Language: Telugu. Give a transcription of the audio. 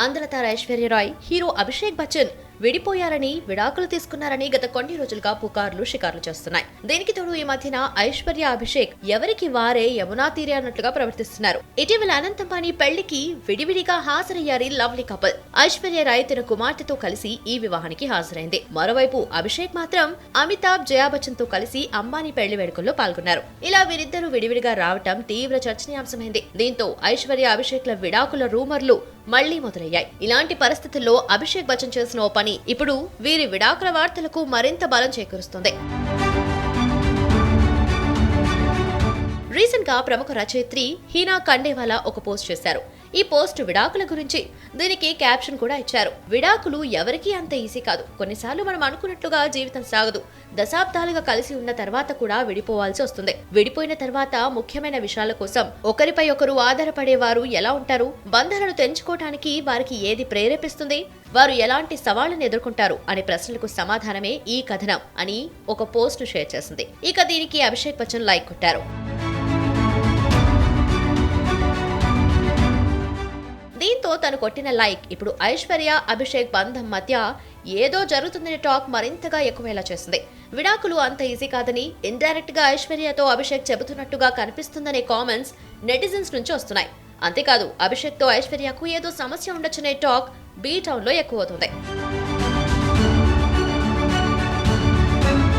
అందరతార ఐశ్వర్యరాయ్ హీరో అభిషేక్ బచ్చన్ విడిపోయారని విడాకులు తీసుకున్నారని గత కొన్ని రోజులుగా పుకార్లు షికార్లు చేస్తున్నాయి. దీనికి తోడు ఈ మధ్యన ఐశ్వర్య అభిషేక్ ఎవరికి వారే యమునా తీరే అన్నట్లుగా ప్రవర్తిస్తున్నారు. ఇటీవల అనంతపాని పెళ్ళికి విడివిడిగా హాజరయ్యారు లవ్లీ కపుల్. ఐశ్వర్య రాయ్ తన కుమార్తెతో కలిసి ఈ వివాహానికి హాజరైంది. మరోవైపు అభిషేక్ మాత్రం అమితాబ్ జయా బచ్చన్తో కలిసి అంబానీ పెళ్ళి వేడుకల్లో పాల్గొన్నారు. ఇలా వీరిద్దరూ విడివిడిగా రావటం తీవ్ర చర్చనీయాంశమైంది. దీంతో ఐశ్వర్య అభిషేక్ల విడాకుల రూమర్లు మళ్ళీ మొదలయ్యాయి. ఇలాంటి పరిస్థితుల్లో అభిషేక్ బచ్చన్ చేసిన ఓ పని ఇప్పుడు వీరి విడాకుల వార్తలకు మరింత బలం చేకూరుస్తుంది. రీసెంట్ ప్రముఖ రచయిత్రి హీనా కండేవాలా ఒక పోస్ట్ చేశారు. ఈ పోస్ట్ విడాకుల గురించి దీనికి క్యాప్షన్ కూడా ఇచ్చారు. విడాకులు ఎవరికీ అంత ఈజీ కాదు. కొన్నిసార్లు మనం అనుకున్నట్లుగా జీవితం సాగదు. దశాబ్దాలుగా కలిసి ఉన్న తర్వాత కూడా విడిపోవాల్సి వస్తుంది. విడిపోయిన తర్వాత ముఖ్యమైన విషయాల కోసం ఒకరిపై ఒకరు ఆధారపడేవారు ఎలా ఉంటారు? బంధాలను తెంచుకోవటానికి వారికి ఏది ప్రేరేపిస్తుంది? వారు ఎలాంటి సవాళ్ళను ఎదుర్కొంటారు? అనే ప్రశ్నలకు సమాధానమే ఈ కథనం అని ఒక పోస్ట్ షేర్ చేసింది. ఇక దీనికి అభిషేక్ బచ్చన్ లైక్ కొట్టారు. దీంతో తను కొట్టిన లైక్. ఇప్పుడు ఐశ్వర్య అభిషేక్ బంధం మధ్య ఏదో జరుగుతుందనే టాక్ మరింతగా ఎక్కువేలా చేసింది విడాకులు అంత ఈజీ కాదని ఇండైరెక్ట్గా ఐశ్వర్యతో అభిషేక్ చెబుతున్నట్టుగా కనిపిస్తుందనే కామెంట్స్ నెటిజన్స్ నుంచి వస్తున్నాయి. అంతేకాదు అభిషేక్తో ఐశ్వర్యకు ఏదో సమస్య ఉండొచ్చనే టాక్ బీ టౌన్లో ఎక్కువ అవుతుంది